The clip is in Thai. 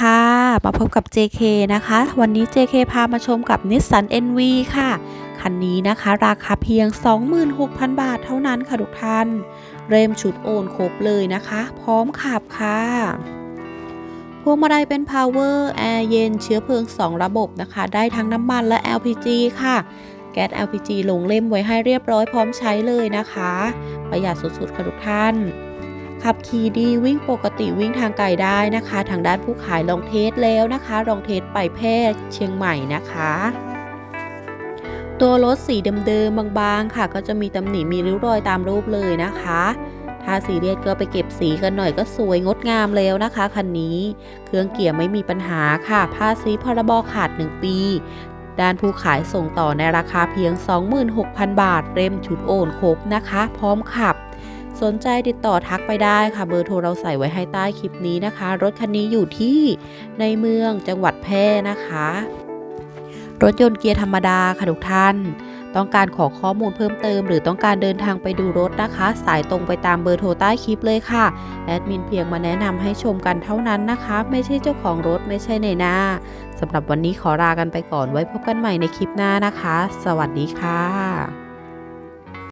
ค่ะมาพบกับ JK นะคะ วันนี้ JK พามาชมกับ Nissan NV ค่ะ คันนี้นะคะราคาเพียง 26,000 บาทเท่านั้นค่ะทุกท่าน เริ่มชุดโอนครบเลยนะคะ พร้อมขับค่ะพวงมาลัยเป็น Power แอร์เย็นเชื้อเพลิง 2 ระบบนะคะ ได้ทั้งน้ำมันและ LPG ค่ะ แก๊ส LPG ลงเล่มไว้ให้เรียบร้อยพร้อมใช้เลยนะคะ ประหยัดสุดๆค่ะทุกท่าน ขับขี่ดีวิ่งปกติวิ่งทางไกลได้นะคะ ทางด้านผู้ขายลองเทสแล้วนะคะ ลองเทสไปแพร่เชียงใหม่นะคะ ตัวรถสีเดิมๆบางๆค่ะ ก็จะมีตำหนิมีริ้วรอยตามรูปเลยนะคะถ้าสีเรียสก็ไปเก็บสีกันหน่อยก็สวยงดงามแล้วนะคะคันนี้ เครื่องเกียร์ไม่มีปัญหาค่ะภาษีพรบขาด 1 ปี ด้านผู้ขายส่งต่อในราคาเพียง 26,000 บาทเต็มชุดโอนครบนะคะ พร้อมขับ สนใจติดต่อทักไปได้ค่ะ เบอร์โทรเราใส่ไว้ให้ใต้คลิปนี้นะคะ รถคันนี้อยู่ที่ในเมืองจังหวัดแพร่นะคะ รถยนต์เกียร์ธรรมดาค่ะทุกท่าน ต้องการขอข้อมูลเพิ่มเติม หรือต้องการเดินทางไปดูรถนะคะ สายตรงไปตามเบอร์โทรใต้คลิปเลยค่ะแอดมินเพียงมาแนะนำให้ชมกันเท่านั้นนะคะ ไม่ใช่เจ้าของรถไม่ใช่ในหน้าสำหรับวันนี้ขอลากันไปก่อนไว้พบกันใหม่ในคลิปหน้านะคะ สวัสดีค่ะ